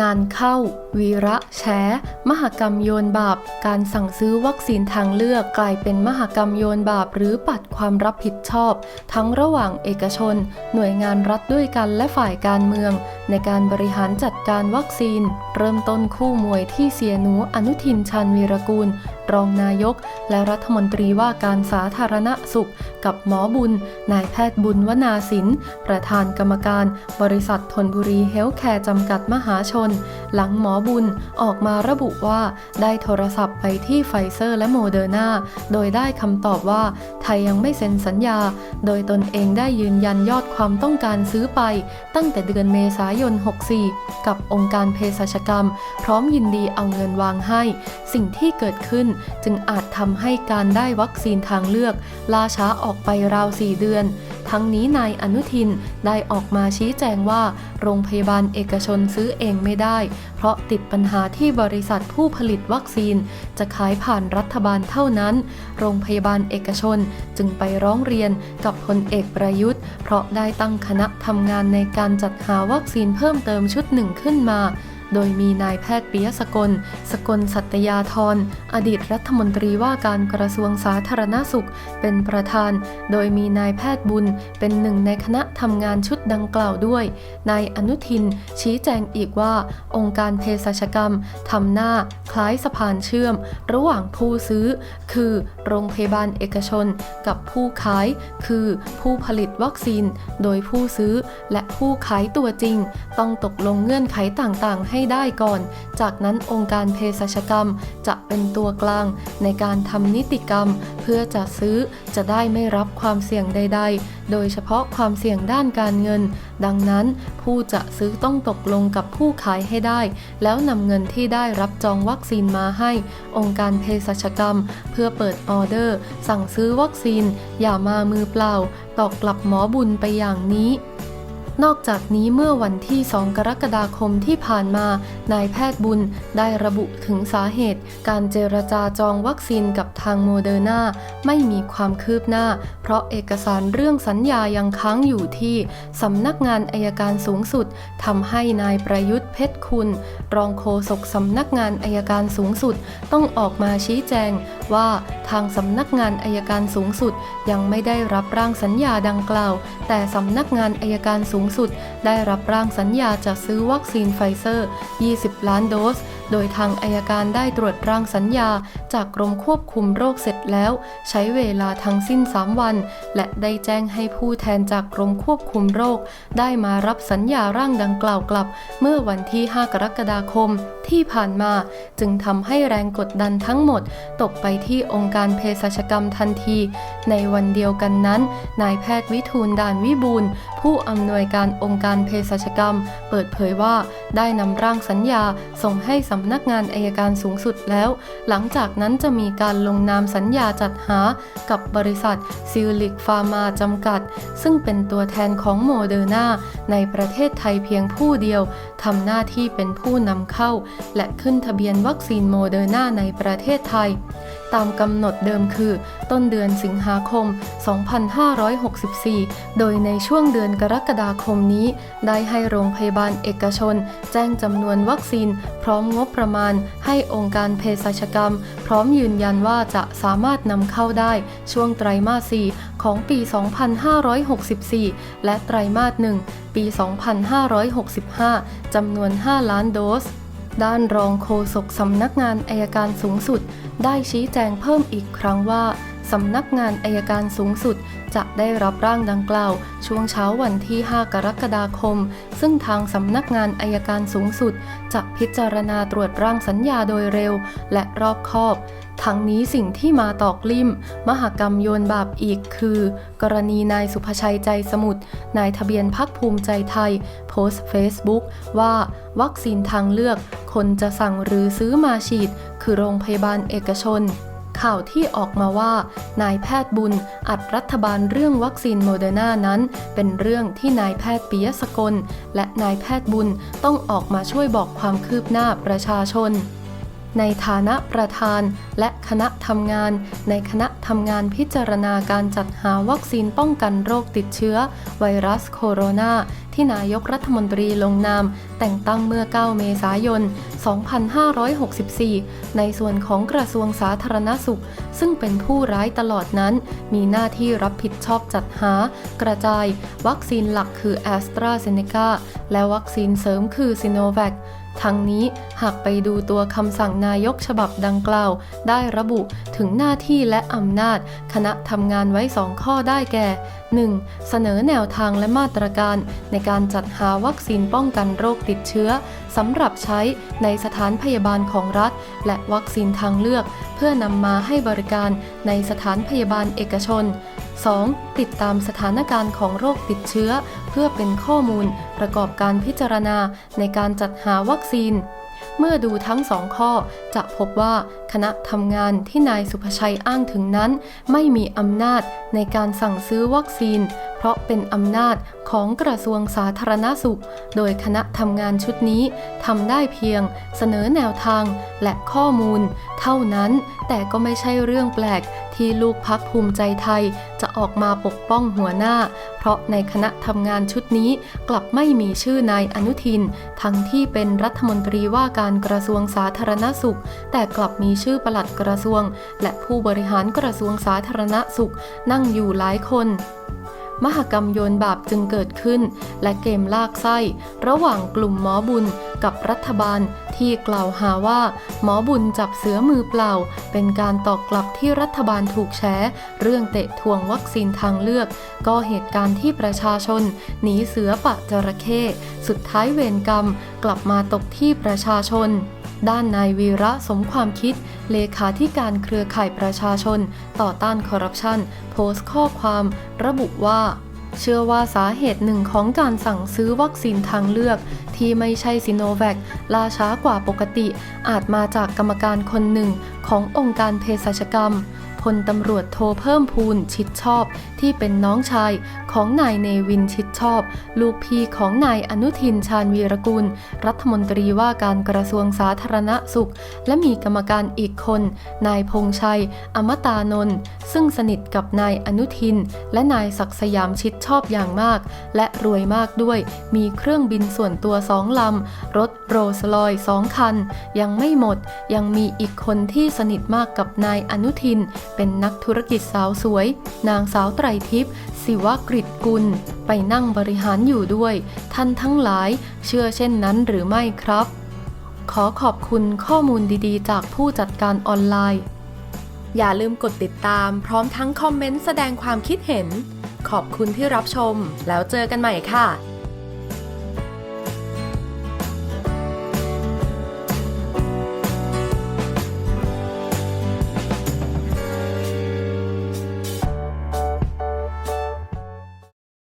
งานเข้า วีระแฉมหกรรมโยนบาป การสั่งซื้อวัคซีนทางเลือกกลายเป็นมหกรรมโยนบาป หรือปัดความรับผิดชอบ ทั้งระหว่างเอกชน หน่วยงานรัฐด้วยกันและฝ่ายการเมือง ในการบริหารจัดการวัคซีน เริ่มต้นคู่มวยที่เสียหนูอนุทินชาญวีรกูล รองนายก และรัฐมนตรีว่าการสาธารณสุข กับหมอบุญ นายแพทย์บุญวนาสินประธานกรรมการ บริษัทธนบุรีเฮลท์แคร์จำกัดมหาชนหลังหมอบุญออกมาระบุว่าได้โทรศัพท์ไปที่ไฟเซอร์และโมเดอร์นาโดยได้คำตอบว่าไทยยังไม่เซ็นสัญญา โดยตนเองได้ยืนยันยอดความต้องการซื้อไป ตั้งแต่เดือนเมษายน 64 กับองค์การเภสัชกรรม พร้อมยินดีเอาเงินวางให้ สิ่งที่เกิดขึ้นจึงอาจทำให้การได้วัคซีนทางเลือกล่าช้าออกไปราว 4 เดือน ทั้งนี้นายอนุทินได้ออกมาชี้แจงว่า โรงพยาบาลเอกชนซื้อเองไม่ได้ เพราะติดปัญหาที่บริษัทผู้ผลิตวัคซีน จะขายผ่านรัฐบาลเท่านั้น โรงพยาบาลเอกชนจึงไปร้องเรียนกับพลเอกประยุทธ์ เพราะได้ตั้งคณะทำงานในการจัดหาวัคซีนเพิ่มเติมชุดหนึ่งขึ้นมา โดยมีนายแพทย์ปิยสกล สกลสัตยาธรอดีตรัฐมนตรีว่าการกระทรวงสาธารณสุข เป็นประธาน โดยมีนายแพทย์บุญ เป็นหนึ่งในคณะทำงานชุดดังกล่าวด้วย นายอนุทิน ชี้แจงอีกว่า องค์การเภสัชกรรมทำหน้าคล้ายสะพานเชื่อม ระหว่างผู้ซื้อ คือโรงพยาบาลเอกชน กับผู้ขาย คือผู้ผลิตวัคซีน โดยผู้ซื้อและผู้ขายตัวจริง ต้องตกลงเงื่อนไขต่างๆ ให้ได้ก่อน จากนั้นองค์การเภสัชกรรมจะเป็นตัวกลางในการทำนิติกรรม เพื่อจะซื้อจะได้ไม่รับความเสี่ยงใด ๆ โดยเฉพาะความเสี่ยงด้านการเงิน ดังนั้นผู้จะซื้อต้องตกลงกับผู้ขายให้ได้ แล้วนำเงินที่ได้รับจองวัคซีนมาให้ องค์การเภสัชกรรม เพื่อเปิดออเดอร์ สั่งซื้อวัคซีน อย่ามามือเปล่า ตอกกลับหมอบุญไปอย่างนี้ นอกจากนี้เมื่อวันที่ 2 กรกฎาคมที่ผ่านมา นายแพทย์บุญได้ระบุถึงสาเหตุ การเจรจาจองวัคซีนกับทางโมเดอร์นาไม่มีความคืบหน้า เพราะเอกสารเรื่องสัญญายังค้างอยู่ที่สำนักงานอายการสูงสุดทำให้นายประยุทธ์เพชรคุณ รองโฆษกสำนักงานอายการสูงสุด ต้องออกมาชี้แจงว่าทางสำนักงานอายการสูงสุดยังไม่ได้รับร่างสัญญาดังกล่าว แต่สำนักงานอายการสูงสุด ได้รับร่างสัญญาจะซื้อวัคซีนไฟเซอร์20 ล้านโดส โดยทางอายการได้ตรวจร่างสัญญาจากกรมควบคุมโรคเสร็จแล้ว ใช้เวลาทั้งสิ้น 3 วัน และได้แจ้งให้ผู้แทนจากกรมควบคุมโรค ได้มารับสัญญาร่างดังกล่าวกลับ เมื่อวันที่ 5 กรกฎาคมที่ผ่านมา จึงทำให้แรงกดดันทั้งหมด ตกไปที่องค์การเภสัชกรรมทันที ในวันเดียวกันนั้น นายแพทย์วิทูลดานวิบูลผู้อำนวยการองค์การเภสัชกรรม เปิดเผยว่าได้นำร่างสัญญาส่งให้สำนักงานอายการสูงสุดแล้ว หลังจากนั้นจะมีการลงนามสัญญาจัดหากับบริษัทซิลลิกฟาร์มาจำกัด ซึ่งเป็นตัวแทนของโมเดอร์นาในประเทศไทยเพียงผู้เดียวทำหน้าที่เป็นผู้นำเข้า และขึ้นทะเบียนวัคซีนโมเดอร์นาในประเทศไทย ตามกำหนดเดิมคือ ต้นเดือนสิงหาคม 2564 โดยในช่วงเดือนกรกฎาคมนี้ ได้ให้โรงพยาบาลเอกชน แจ้งจำนวนวัคซีน พร้อมงบประมาณ ให้องค์การเภสัชกรรม พร้อมยืนยันว่าจะสามารถนำเข้าได้ช่วงไตรมาส 4 ของปี 2564 และไตรมาส 1 ปี 2565 จำนวน 5 ล้านโดส ด้านรองโฆษกสำนักงานอายการสูงสุด ได้ชี้แจงเพิ่มอีกครั้งว่าสำนักงานอายการสูงสุด จะได้รับร่างดังกล่าว ช่วงเช้าวันที่ 5 กรกฎาคม ซึ่งทางสำนักงานอายการสูงสุด จะพิจารณาตรวจร่างสัญญาโดยเร็ว และรอบคอบ ทั้งนี้สิ่งที่มาตอกลิ่ม มหกรรมโยนบาปอีกคือ กรณีนายสุภชัยใจสมุทรนายทะเบียนพักภูมิใจไทย โพสต์เฟซบุ๊กว่าวัคซีนทางเลือก คนจะสั่งหรือซื้อมาฉีด คือโรงพยาบาลเอกชนข่าวที่ออกมาว่า นายแพทย์บุญ อัดรัฐบาลเรื่องวัคซีนโมเดอร์นานั้น เป็นเรื่องที่นายแพทย์ปิยสกล และนายแพทย์บุญต้องออกมาช่วยบอกความคืบหน้าประชาชน ในฐานะประธาน และคณะทำงาน ในคณะทำงานพิจารณาการจัดหาวัคซีนป้องกันโรคติดเชื้อ ไวรัสโคโรนาที่นายกรัฐมนตรีลงนาม แต่งตั้งเมื่อ 9 เมษายน 2564 ในส่วนของกระทรวงสาธารณสุข ซึ่งเป็นผู้ร้ายตลอดนั้น มีหน้าที่รับผิดชอบจัดหา กระจาย วัคซีนหลักคือแอสตราเซเนกาและวัคซีนเสริมคือซิโนแวค ทั้งนี้หากไปดูตัวคำสั่งนายกฉบับดังกล่าว ได้ระบุถึงหน้าที่และอำนาจ คณะทำงานไว้สองข้อได้แก่ 1. เสนอแนวทางและมาตรการในการจัดหาวัคซีนป้องกันโรคติดเชื้อสำหรับใช้ในสถานพยาบาลของรัฐ และวัคซีนทางเลือก เพื่อนำมาให้บริการในสถานพยาบาลเอกชน 2. ติดตามสถานการณ์ของโรคติดเชื้อ เพื่อเป็นข้อมูลประกอบการพิจารณาในการจัดหาวัคซีนเมื่อดูทั้งสองข้อ จะพบว่าคณะทำงานที่นายสุภชัยอ้างถึงนั้น ไม่มีอำนาจในการสั่งซื้อวัคซีน เพราะเป็นอำนาจของกระทรวงสาธารณสุข โดยคณะทำงานชุดนี้ทำได้เพียง เสนอแนวทางและข้อมูล เท่านั้นแต่ก็ไม่ใช่เรื่องแปลกที่ลูกพักภูมิใจไทยจะออกมาปกป้องหัวหน้า เพราะในคณะทำงานชุดนี้กลับไม่มีชื่อนายอนุทิน ทั้งที่เป็นรัฐมนตรีว่าการกระทรวงสาธารณสุขแต่กลับมีชื่อปลัดกระทรวง และผู้บริหารกระทรวงสาธารณสุขนั่งอยู่หลายคนมหกรรมโยนบาปจึงเกิดขึ้น และเกมลากไส้ ระหว่างกลุ่มหมอบุญ กับรัฐบาลที่กล่าวหาว่า หมอบุญจับเสือมือเปล่า เป็นการตอกกลับที่รัฐบาลถูกแฉเรื่องเตะทวงวัคซีนทางเลือก ก็เหตุการณ์ที่ประชาชน หนีเสือปะจระเข้สุดท้ายเวรกรรม กลับมาตกที่ประชาชนด้านนายวีระสมความคิด เลขาธิการเครือข่ายประชาชน ต่อต้านคอร์รัปชัน โพสต์ข้อความ ระบุว่า เชื่อว่าสาเหตุหนึ่งของการสั่งซื้อวัคซีนทางเลือก ที่ไม่ใช่ซิโนแวคล่าช้ากว่าปกติ อาจมาจากกรรมการคนหนึ่งขององค์การเภสัชกรรม พลตำรวจโทเพิ่มพูนชิดชอบ ที่เป็นน้องชายของนายเนวินชิดชอบ ลูกพี่ของนายอนุทินชาญวีรกุล รัฐมนตรีว่าการกระทรวงสาธารณสุข และมีกรรมการอีกคน นายพงชัย อมตานนท์ซึ่งสนิทกับนายอนุทิน และนายศักดิ์สยามชิดชอบอย่างมาก และรวยมากด้วย มีเครื่องบินส่วนตัวสองลำ รถโรลส์รอยสองคัน ยังไม่หมดยังมีอีกคนที่สนิทมากกับนายอนุทิน เป็นนักธุรกิจสาวสวย นางสาวไตรทิพย์ศิวกฤตกุล ไปนั่งบริหารอยู่ด้วย ท่านทั้งหลายเชื่อเช่นนั้นหรือไม่ครับ ขอขอบคุณข้อมูลดีๆ จากผู้จัดการออนไลน์ อย่าลืมกดติดตามพร้อมทั้งคอมเมนต์แสดงความคิดเห็น ขอบคุณที่รับชม แล้วเจอกันใหม่ค่ะ